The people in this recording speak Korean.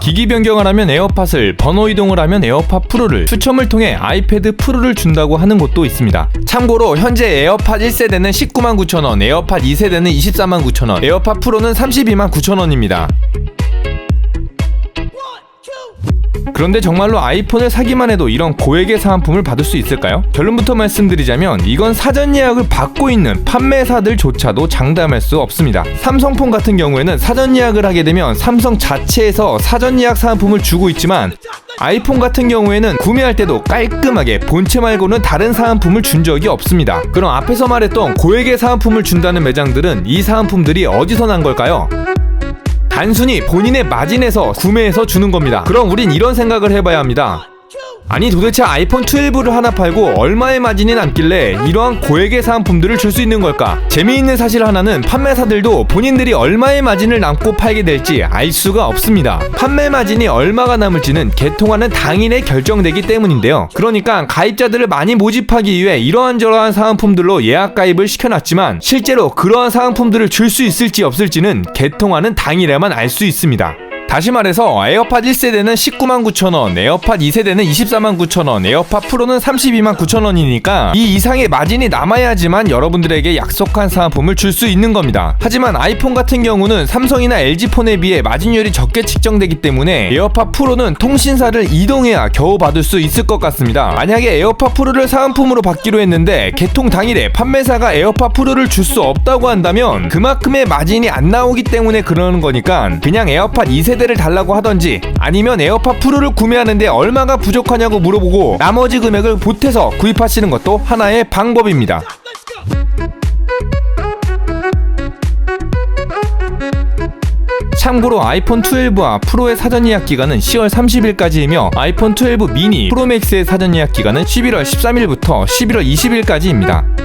기기 변경을 하면 에어팟을, 번호 이동을 하면 에어팟 프로를, 추첨을 통해 아이패드 프로를 준다고 하는 곳도 있습니다. 참고로 현재 에어팟 1세대는 19만 9천원, 에어팟 2세대는 24만 9천원, 에어팟 프로는 32만 9천원입니다. 그런데 정말로 아이폰을 사기만 해도 이런 고액의 사은품을 받을 수 있을까요? 결론부터 말씀드리자면 이건 사전 예약을 받고 있는 판매사들조차도 장담할 수 없습니다. 삼성폰 같은 경우에는 사전 예약을 하게 되면 삼성 자체에서 사전 예약 사은품을 주고 있지만 아이폰 같은 경우에는 구매할 때도 깔끔하게 본체 말고는 다른 사은품을 준 적이 없습니다. 그럼 앞에서 말했던 고액의 사은품을 준다는 매장들은 이 사은품들이 어디서 난 걸까요? 단순히 본인의 마진에서 구매해서 주는 겁니다. 그럼 우린 이런 생각을 해봐야 합니다. 아니 도대체 아이폰 12를 하나 팔고 얼마의 마진이 남길래 이러한 고액의 사은품들을 줄 수 있는 걸까? 재미있는 사실 하나는 판매사들도 본인들이 얼마의 마진을 남고 팔게 될지 알 수가 없습니다. 판매 마진이 얼마가 남을지는 개통하는 당일에 결정되기 때문인데요. 그러니까 가입자들을 많이 모집하기 위해 이러한저러한 사은품들로 예약 가입을 시켜놨지만 실제로 그러한 사은품들을 줄 수 있을지 없을지는 개통하는 당일에만 알 수 있습니다. 다시 말해서 에어팟 1세대는 19만 9천원, 에어팟 2세대는 24만 9천원, 에어팟 프로는 32만 9천원이니까 이 이상의 마진이 남아야지만 여러분들에게 약속한 사은품을 줄 수 있는 겁니다. 하지만 아이폰 같은 경우는 삼성이나 LG폰에 비해 마진율이 적게 측정되기 때문에 에어팟 프로는 통신사를 이동해야 겨우 받을 수 있을 것 같습니다. 만약에 에어팟 프로를 사은품으로 받기로 했는데 개통 당일에 판매사가 에어팟 프로를 줄 수 없다고 한다면 그만큼의 마진이 안 나오기 때문에 그러는 거니까 그냥 에어팟 2세대 세대를 달라고 하던지 아니면 에어팟 프로를 구매하는데 얼마가 부족하냐고 물어보고 나머지 금액을 보태서 구입하시는 것도 하나의 방법입니다. 참고로 아이폰 12와 프로의 사전 예약 기간은 10월 30일까지이며 아이폰 12 미니, 프로맥스의 사전 예약 기간은 11월 13일부터 11월 20일까지입니다.